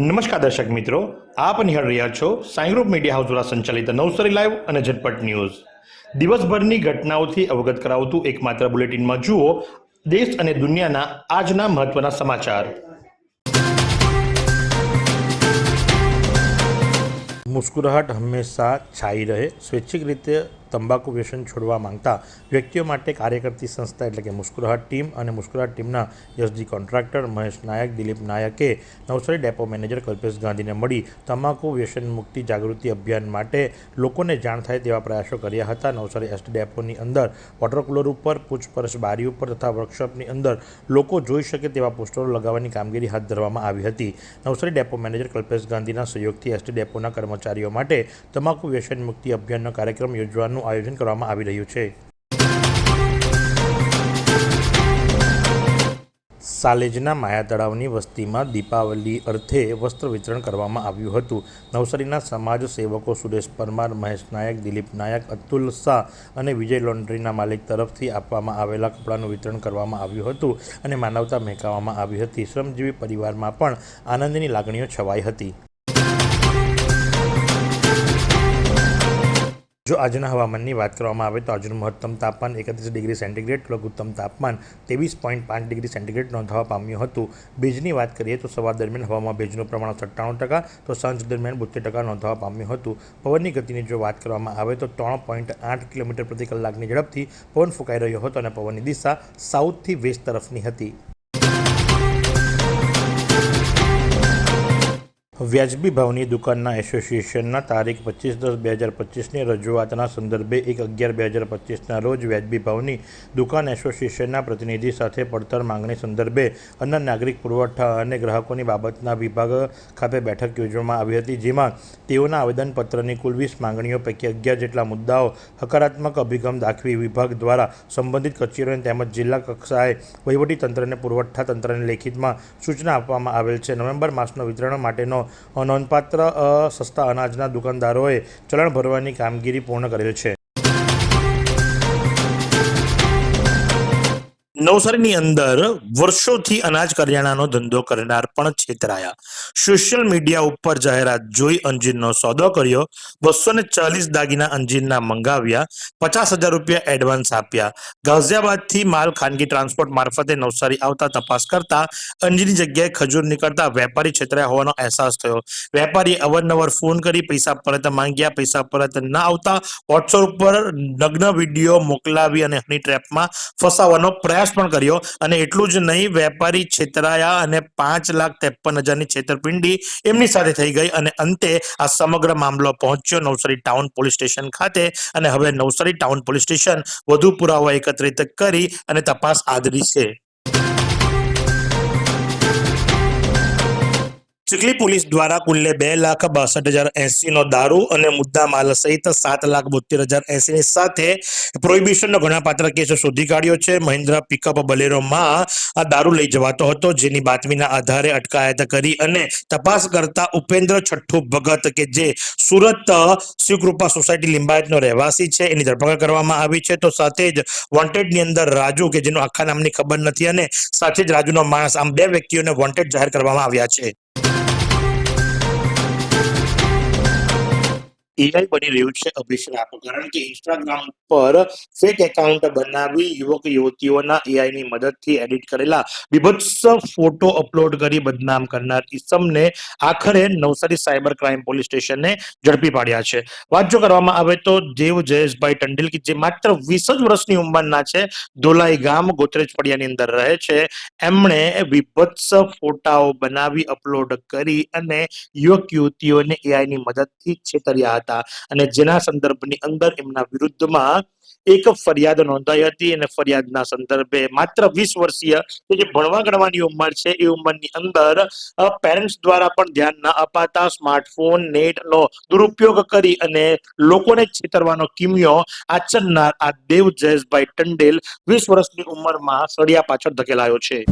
નમસ્કાર દર્શક મિત્રો, આપ નિહાળ રહ્યા છો સાઈ ગ્રુપ મીડિયા હાઉસ દ્વારા સંચાલિત નવસારી લાઈવ અને ઝટપટ ન્યૂઝ. દિવસભરની ઘટનાઓથી અવગત કરાવતું એકમાત્ર બુલેટિનમાં જુઓ દેશ અને દુનિયાના આજના મહત્વના સમાચાર. મુસ્કુરાહટ હંમેશા છાઈ રહે. સ્વૈચ્છિક રીતે તંબાકુ વ્યસન છોડવા માંગતા વ્યક્તિઓ માટે કાર્ય કરતી સંસ્થા એટલે કે મુસ્કુરાહટ ટીમ અને મુસ્કુરાહટ ટીમના યશજી કોન્ટ્રાક્ટર મહેશ નાયક, દિલીપ નાયકે નવસારી ડેપો મેનેજર કલ્પેશ ગાંધીને મળી તમાકુ વ્યસન મુક્તિ જાગૃતિ અભિયાન માટે લોકોને જાણ થાય તેવા પ્રયાસો કર્યા હતા. નવસારી એસટી ડેપોની અંદર વોટર કુલર ઉપર, પૂછપરછ બારી ઉપર તથા વર્કશોપની અંદર લોકો જોઈ શકે તેવા પોસ્ટરો લગાવવાની કામગીરી હાથ ધરવામાં આવી હતી. નવસારી ડેપો મેનેજર કલ્પેશ ગાંધીના સહયોગથી એસટી ડેપોના કર્મચારીઓ માટે તમાકુ વ્યસન મુક્તિ અભિયાનનો કાર્યક્રમ યોજવાનું આયોજન કરવામાં આવી રહ્યું છે. સાલેજના માયા તળાવની વસ્તીમાં દીપાવલી અર્થે વસ્ત્ર વિતરણ કરવામાં આવ્યું હતું. નવસારીના સમાજ સેવકો સુરેશ પરમાર, મહેશ નાયક, દિલીપ નાયક, અતુલ શાહ અને વિજય લોન્ડ્રીના માલિક તરફથી આપવામાં આવેલા કપડાનું વિતરણ કરવામાં આવ્યું હતું અને માનવતા મહેકાવવામાં આવી હતી. શ્રમજીવી પરિવારમાં પણ આનંદની લાગણીઓ છવાઈ હતી. જો આજના હવામાનની વાત કરવામાં આવે તો આજનું મહત્તમ તાપમાન એકત્રીસ ડિગ્રી સેન્ટીગ્રેડ લઘુત્તમ તાપમાન ત્રેવીસ પોઈન્ટ પાંચ ડિગ્રી સેન્ટીગ્રેડ નોંધાવા પામ્યું હતું. ભેજની વાત કરીએ તો સવાર દરમિયાન હવામાં ભેજનું પ્રમાણ સત્તાણું ટકા, તો સાંજ દરમિયાન બોતેર ટકા નોંધવા પામ્યું હતું. પવનની ગતિની જો વાત કરવામાં આવે તો ત્રણ પોઈન્ટ આઠ કિલોમીટર પ્રતિ કલાકની ઝડપથી પવન ફૂંકાઈ રહ્યો હતો અને પવનની દિશા સાઉથથી વેસ્ટ તરફની હતી. વ્યાજબી ભાવની દુકાનના એસોસિએશનના તારીખ પચીસ દસ બે હજાર પચીસની રજૂઆતના સંદર્ભે એક અગિયાર બે હજાર પચીસના રોજ વ્યાજબી ભાવની દુકાન એસોસિએશનના પ્રતિનિધિ સાથે પડતર માંગણી સંદર્ભે અન્ન નાગરિક પુરવઠા અને ગ્રાહકોની બાબતના વિભાગ ખાતે બેઠક યોજવામાં આવી હતી, જેમાં તેઓના આવેદનપત્રની કુલ વીસ માંગણીઓ પૈકી અગિયાર જેટલા મુદ્દાઓ હકારાત્મક અભિગમ દાખવી વિભાગ દ્વારા સંબંધિત કચેરીઓને તેમજ જિલ્લા કક્ષાએ વહીવટીતંત્રને પુરવઠા તંત્રને લેખિતમાં સૂચના આપવામાં આવેલ છે. નવેમ્બર માસનો વિતરણ માટેનો નોંધપાત્ર સસ્તા અનાજના દુકાનદારોએ ચલણ ભરવાની કામગીરી પૂર્ણ કરેલ છે. નવસારીની અંદર વર્ષોથી અનાજ કરિયાણાનો ધંધો કરનાર પણ છેતરાયા. સોશિયલ મીડિયા ઉપર જાહેરાત જોઈ અંજીરનો સોદો કર્યો. બસો ને ચાલીસ દાગીના અંજીરના મંગાવ્યા. પચાસ હજાર રૂપિયા એડવાન્સ આપ્યા. ગાઝિયાબાદથી માલ ખાનગી ટ્રાન્સપોર્ટ મારફતે નવસારી આવતા તપાસ કરતા અંજીરની જગ્યાએ ખજૂર નીકળતા વેપારી છેતરાયા હોવાનો અહેસાસ થયો. વેપારીએ અવારનવાર ફોન કરી પૈસા પરત માંગ્યા. પૈસા પરત ના આવતા વોટ્સઅપ ઉપર નગ્ન વીડિયો મોકલાવી અને હની ટ્રેપમાં ફસાવવાનો પ્રયાસ પણ કર્યો અને એટલું જ નહીં, વેપારી છેતરાયા અને પાંચ લાખ ત્રેપન હજારની છેતરપિંડી એમની સાથે થઈ ગઈ અને અંતે આ સમગ્ર મામલો પહોંચ્યો નવસારી ટાઉન પોલીસ સ્ટેશન ખાતે અને હવે નવસારી ટાઉન પોલીસ સ્ટેશન વધુ પુરાવા એકત્રિત કરી અને તપાસ આદરી છે. ચીખલી પોલીસ દ્વારા કુલ્લે બે લાખ બાસઠ હજાર એસીનો દારૂ અને મુદ્દા માલ સહિત સાત લાખ બોતેર હજાર એસીની સાથે પ્રોહિબિશનનો ઘણાપાત્ર કેસ શોધી કાઢ્યો છે. મહિન્દ્રા પિકઅપ બલેરોમાં આ દારૂ લઈ જવાતો હતો, જેની બાતમીના આધારે અટકાયત કરી અને તપાસ કરતા ઉપેન્દ્ર છઠ્ઠુ ભગત કે જે સુરત શિવકૃપા સોસાયટી લિંબાયતનો રહેવાસી છે, એની ધરપકડ કરવામાં આવી છે. તો સાથે જ વોન્ટેડની અંદર રાજુ કે જેનું આખા નામની ખબર નથી અને સાથે જ રાજુનો માણસ, આમ બે વ્યક્તિઓને વોન્ટેડ જાહેર કરવામાં આવ્યા છે. એઆઈ બની રહ્યું છે અભિશ્રાપ કારણ કે ઇન્સ્ટાગ્રામ પર ફેક એકાઉન્ટ બનાવી યુવક યુવતીઓના એઆઈ ની મદદથી એડિટ કરેલા બીભત્સ ફોટો અપલોડ કરી બદનામ કરનાર ઇસમને આખરે નવસારી સાયબર ક્રાઇમ પોલીસ સ્ટેશને ઝડપી પાડ્યા છે. વાત જો કરવામાં આવે તો દેવ જયેશભાઈ ટંડેલ, કે જે માત્ર વીસ જ વર્ષની ઉંમરના છે, ધોલાઈ ગામ ગોત્રેજ પડિયાની અંદર રહે છે. એમણે બીભત્સ ફોટાઓ બનાવી અપલોડ કરી અને યુવક યુવતીઓને એઆઈ ની મદદથી છેતર્યા હતા. અને જેના સંદર્ભની અંદર એમના વિરુદ્ધમાં એક ફરિયાદ નોંધાઈ હતી અને ફરિયાદના સંદર્ભે માત્ર વીસ વર્ષીય જે ભણવા ગણવાની ઉંમર છે એ ઉંમરની અંદર પેરેન્ટ્સ દ્વારા પણ ધ્યાન ના અપાતા સ્માર્ટફોન નેટનો દુરુપયોગ કરી અને લોકોને છેતરવાનો કિમિયો આચરનાર આ દેવ જયેશભાઈ ટંડેલ વીસ વર્ષની ઉંમરમાં સળિયા પાછળ ધકેલાયો છે.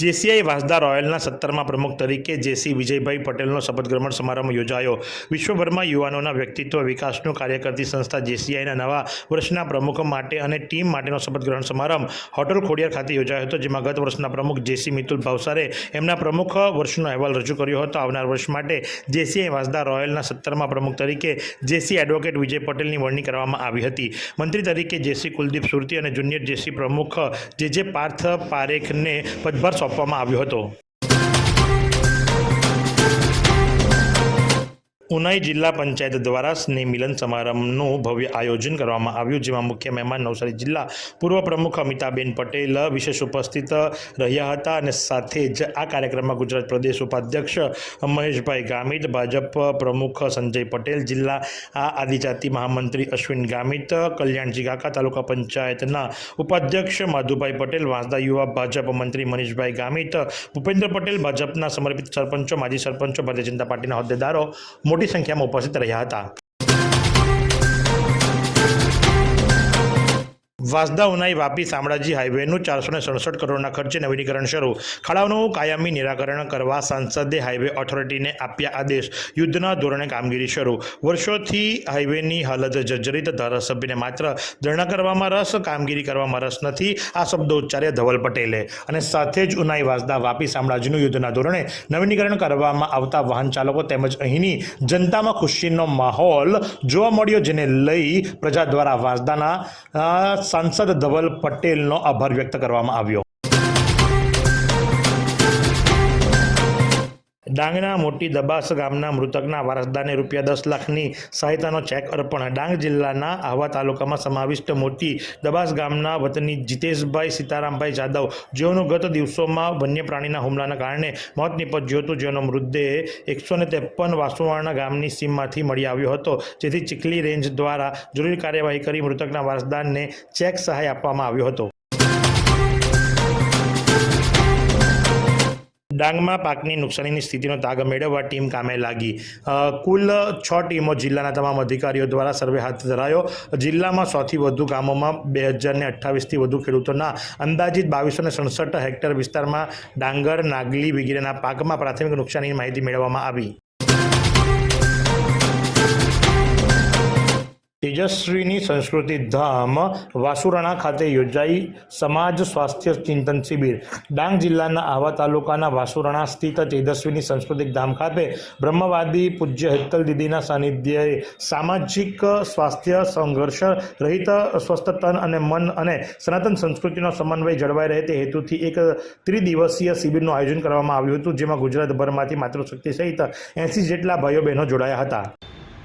જેસીઆઈ વાસદા રોયલના સત્તરમાં પ્રમુખ તરીકે જેસી વિજયભાઈ પટેલનો શપથ ગ્રહણ સમારંભ યોજાયો. વિશ્વભરમાં યુવાનોના વ્યક્તિત્વ વિકાસનું કાર્ય કરતી સંસ્થા જેસીઆઈના નવા વર્ષના પ્રમુખ માટે અને ટીમ માટેનો શપથ ગ્રહણ સમારંભ હોટલ ખોડિયાર ખાતે યોજાયો હતો, જેમાં ગત વર્ષના પ્રમુખ જેસી મિતુલ ભાવસારે એમના પ્રમુખ વર્ષનો અહેવાલ રજૂ કર્યો હતો. આવનાર વર્ષ માટે જેસીઆઈ વાસદા રોયલના સત્તરમાં પ્રમુખ તરીકે જેસી એડવોકેટ વિજય પટેલની વરણી કરવામાં આવી હતી. મંત્રી તરીકે જેસી કુલદીપ સુરતી અને જુનિયર જેસી પ્રમુખ જે જે પાર્થ પારેખને પદભાર સોંપવામાં આવ્યો હતો. ઉનાઈ જિલ્લા પંચાયત દ્વારા સ્નેહ મિલન સમારંભનું ભવ્ય આયોજન કરવામાં આવ્યું, જેમાં મુખ્ય મહેમાન નવસારી જિલ્લા પૂર્વ પ્રમુખ અમિતાબેન પટેલ વિશેષ ઉપસ્થિત રહ્યા હતા અને સાથે જ આ કાર્યક્રમમાં ગુજરાત પ્રદેશ ઉપાધ્યક્ષ મહેશભાઈ ગામિત, ભાજપ પ્રમુખ સંજય પટેલ, જિલ્લા આદિજાતિ મહામંત્રી અશ્વિન ગામિત, કલ્યાણજી કાકા, તાલુકા પંચાયતના ઉપાધ્યક્ષ માધુભાઈ પટેલ, વાંસદા યુવા ભાજપ મંત્રી મનીષભાઈ ગામિત, ભૂપેન્દ્ર પટેલ, ભાજપના સમર્પિત સરપંચો, માજી સરપંચો, ભારતીય જનતા પાર્ટીના હોદ્દેદારો મોટી સંખ્યામાં ઉપસ્થિત રહ્યા હતા. વાસદા ઉનાઈ વાપી શામળાજી હાઈવેનું ચારસો ને સડસઠ કરોડના ખર્ચે નવીનીકરણ શરૂ. ખાડાઓનું કાયમી નિરાકરણ કરવા સાંસદે હાઈવે ઓથોરિટીને આપ્યા આદેશ. યુદ્ધના ધોરણે કામગીરી શરૂ. વર્ષોથી હાઈવેની હાલત જર્જરિત, ધારાસભ્યને માત્ર ધરણા કરવામાં રસ, કામગીરી કરવામાં રસ નથી. આ શબ્દો ઉચ્ચાર્યા ધવલ પટેલે અને સાથે જ ઉનાઈ વાસદા વાપી શામળાજીનું યુદ્ધના ધોરણે નવીનીકરણ કરવામાં આવતા વાહન ચાલકો તેમજ અહીંની જનતામાં ખુશીનો માહોલ જોવા મળ્યો, જેને લઈ પ્રજા દ્વારા વાસદાના સાંસદ ધવલ પટેલનો આભાર વ્યક્ત કરવામાં આવ્યો. ડાંગના મોટી દબાસ ગામના મૃતકના વારસદારને રૂપિયા દસ લાખની સહાયતાનો ચેક અર્પણ. ડાંગ જિલ્લાના આહવા તાલુકામાં સમાવિષ્ટ મોટી દબાસ ગામના વતની જીતેશભાઈ સીતારામભાઈ જાદવ, જેઓનું ગત દિવસોમાં વન્ય પ્રાણીના હુમલાના કારણે મોત નિપજ્યું હતું, જેનો મૃતદેહ એકસો ને ત્રેપન વાસુવાણા ગામની સીમમાંથી મળી આવ્યો હતો. જેથી ચીખલી રેન્જ દ્વારા જરૂરી કાર્યવાહી કરી મૃતકના વારસદારને ચેક સહાય આપવામાં આવ્યો હતો. ડાંગમાં પાકની નુકસાનીની સ્થિતિનો તાગ મેળવવા ટીમ કામે લાગી. કુલ છ ટીમો જિલ્લાના તમામ અધિકારીઓ દ્વારા સર્વે હાથ ધરાયો. જિલ્લામાં સૌથી વધુ ગામોમાં બે હજારને અઠ્ઠાવીસથી વધુ ખેડૂતોના અંદાજિત બાવીસો ને સડસઠ હેક્ટર વિસ્તારમાં ડાંગર, નાગલી વગેરેના પાકમાં પ્રાથમિક નુકસાનીની માહિતી મેળવવામાં આવી. તેજસ્વીની સંસ્કૃતિ ધામ વાસુરાણા ખાતે યોજાઈ સમાજ સ્વાસ્થ્ય ચિંતન શિબિર. ડાંગ જિલ્લાના આવા તાલુકાના વાસુરાણા સ્થિત તેજસ્વીની સંસ્કૃતિક ધામ ખાતે બ્રહ્મવાદી પૂજ્ય હેતલ દીદીના સાનિધ્યએ સામાજિક સ્વાસ્થ્ય સંઘર્ષ રહિત સ્વસ્થ તન અને મન અને સનાતન સંસ્કૃતિનો સમન્વય જળવાઈ રહે તે હેતુથી એક ત્રિદિવસીય શિબિરનું આયોજન કરવામાં આવ્યું હતું, જેમાં ગુજરાતભરમાંથી માતૃશક્તિ સહિત એંસી જેટલા ભાઈઓ બહેનો જોડાયા હતા.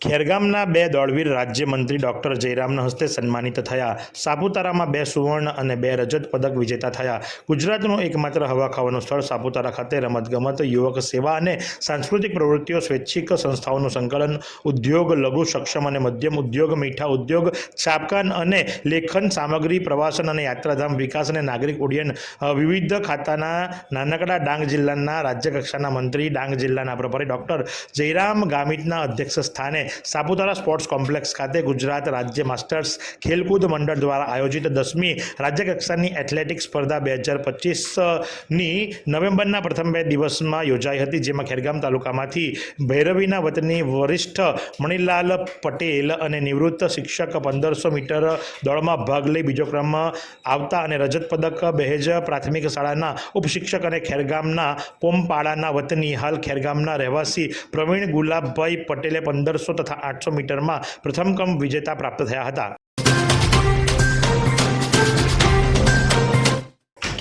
ખેરગામના બે દોડવીર રાજ્યમંત્રી ડોક્ટર જયરામના હસ્તે સન્માનિત થયા. સાપુતારામાં બે સુવર્ણ અને બે રજત પદક વિજેતા થયા. ગુજરાતનું એકમાત્ર હવા ખાવાનું સ્થળ સાપુતારા ખાતે રમતગમત, યુવક સેવા અને સાંસ્કૃતિક પ્રવૃત્તિઓ, સ્વૈચ્છિક સંસ્થાઓનું સંકલન, ઉદ્યોગ, લઘુ સક્ષમ અને મધ્યમ ઉદ્યોગ, મીઠા ઉદ્યોગ, છાપકાન અને લેખન સામગ્રી, પ્રવાસન અને યાત્રાધામ વિકાસ અને નાગરિક ઉડ્ડયન. વિવિધ ખાતાના નાનકડા ડાંગ જિલ્લાના રાજ્યકક્ષાના મંત્રી, ડાંગ જિલ્લાના પ્રભારી ડોક્ટર જયરામ ગામિતના અધ્યક્ષ સ્થાને સાપુતારા સ્પોર્ટ્સ કોમ્પ્લેક્સ ખાતે ગુજરાત રાજ્ય માસ્ટર્સ ખેલકૂદ મંડળ દ્વારા આયોજિત દસમી રાજ્યકક્ષાની એથ્લેટિક્સ સ્પર્ધા બે હજાર પચીસની નવેમ્બરના પ્રથમ બે દિવસમાં યોજાઈ હતી, જેમાં ખેરગામ તાલુકામાંથી ભૈરવીના વતની વરિષ્ઠ મણિલાલ પટેલ અને નિવૃત્ત શિક્ષક પંદરસો મીટર દોડમાં ભાગ લઈ બીજો ક્રમ આવતા અને રજત પદક બહેજ પ્રાથમિક શાળાના ઉપશિક્ષક અને ખેરગામના પોમપાડાના વતની હાલ ખેરગામના રહેવાસી પ્રવીણ ગુલાબભાઈ પટેલે પંદરસો તથા આઠસો મીટરમાં પ્રથમ ક્રમ વિજેતા પ્રાપ્ત થયા હતા.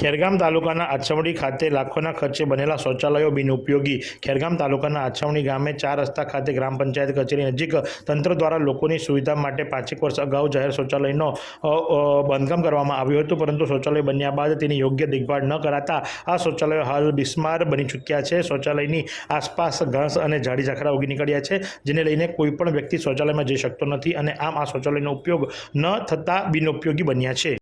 ખેરગામ તાલુકાના આછવડી ખાતે લાખોના ખર્ચે બનેલા શૌચાલયો બિનઉપયોગી ખેરગામ તાલુકાના આછવણી ગામે ચાર રસ્તા ખાતે ગ્રામ પંચાયત કચેરી નજીક તંત્ર દ્વારા લોકોની સુવિધા માટે પાંચેક વર્ષ અગાઉ જાહેર શૌચાલયનો બાંધકામ કરવામાં આવ્યું હતું, પરંતુ શૌચાલય બન્યા બાદ તેની યોગ્ય દેખભાળ ન કરાતા આ શૌચાલયો હાલ બિસ્માર બની ચૂક્યા છે. શૌચાલયની આસપાસ ઘાસ અને ઝાડી ઝાખરા ઉગી નીકળ્યા છે, જેને લઈને કોઈપણ વ્યક્તિ શૌચાલયમાં જઈ શકતો નથી અને આમ આ શૌચાલયનો ઉપયોગ ન થતાં બિનઉપયોગી બન્યા છે.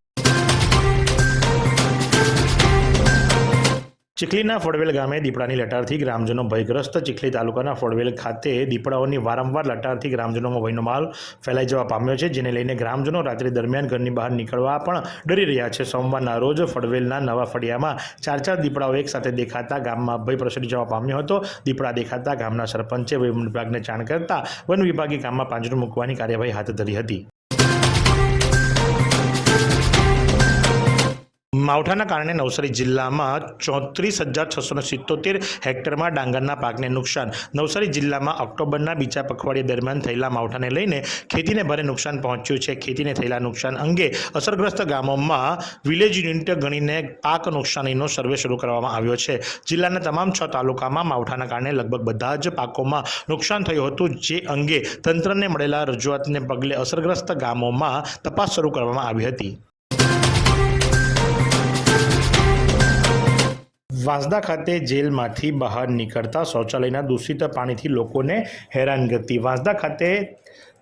ચીખલીના ફળવેલ ગામે દીપડાની લટારથી ગ્રામજનો ભયગ્રસ્ત. ચીખલી તાલુકાના ફળવેલ ખાતે દીપડાઓની વારંવાર લટારથી ગ્રામજનોમાં ભયનો માલ ફેલાઈ જવા પામ્યો છે, જેને લઈને ગ્રામજનો રાત્રિ દરમિયાન ઘરની બહાર નીકળવા પણ ડરી રહ્યા છે. સોમવારના રોજ ફળવેલના નવા ફળિયામાં ચાર ચાર દીપડાઓ એક સાથે દેખાતા ગામમાં ભય પ્રસરી જવા પામ્યો હતો. દીપડા દેખાતા ગામના સરપંચે વન વિભાગને જાણ કરતા વન વિભાગે ગામમાં પાંજરું મૂકવાની કાર્યવાહી હાથ ધરી હતી. માવઠાના કારણે નવસારી જિલ્લામાં ચોત્રીસ હજાર છસો સિત્તોતેર હેક્ટરમાં ડાંગરના પાકને નુકસાન. નવસારી જિલ્લામાં ઓક્ટોબરના બીજા પખવાડિયા દરમિયાન થયેલા માવઠાને લઈને ખેતીને ભારે નુકસાન પહોંચ્યું છે. ખેતીને થયેલા નુકસાન અંગે અસરગ્રસ્ત ગામોમાં વિલેજ યુનિટ ગણીને પાક નુકસાનીનો સર્વે શરૂ કરવામાં આવ્યો છે. જિલ્લાના તમામ છ તાલુકામાં માવઠાના કારણે લગભગ બધા જ પાકોમાં નુકસાન થયું હતું, જે અંગે તંત્રને મળેલા રજૂઆતને પગલે અસરગ્રસ્ત ગામોમાં તપાસ શરૂ કરવામાં આવી હતી. વાંસદા ખાતે જેલમાંથી બહાર નીકળતા શૌચાલયના દૂષિત પાણીથી લોકોને હેરાનગતિ. વાંસદા ખાતે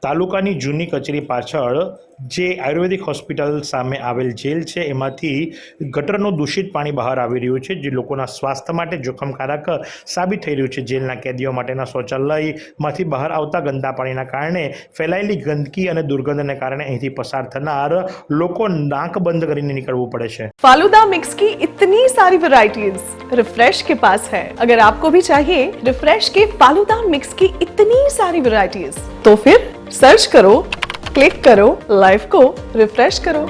તાલુકાની જૂની કચેરી પાછળ જે આયુર્વેદિક હોસ્પિટલ સામે આવેલ જેલ છે એમાંથી ગટરનું દૂષિત પાણી બહાર આવી રહ્યું છે જે લોકોના સ્વાસ્થ્ય માટે જોખમકારક સાબિત થઈ રહ્યું છે જેલના કેદીઓ માટેના શૌચાલયમાંથી બહાર આવતા ગંદા પાણીના કારણે ફેલાયેલી ગંદકી અને દુર્ગંધને કારણે અહીંથી પસાર થનાર લોકો નાક બંધ કરીને નીકળવું પડે છે फालूदा मिक्स की इतनी सारी वैरायटीज रिफ्रेश के पास है अगर आपको भी चाहिए रिफ्रेश के फालूदा मिक्स की इतनी सारी वैरायटीज तो फिर सर्च करो क्लिक करो लाइफ को रिफ्रेश करो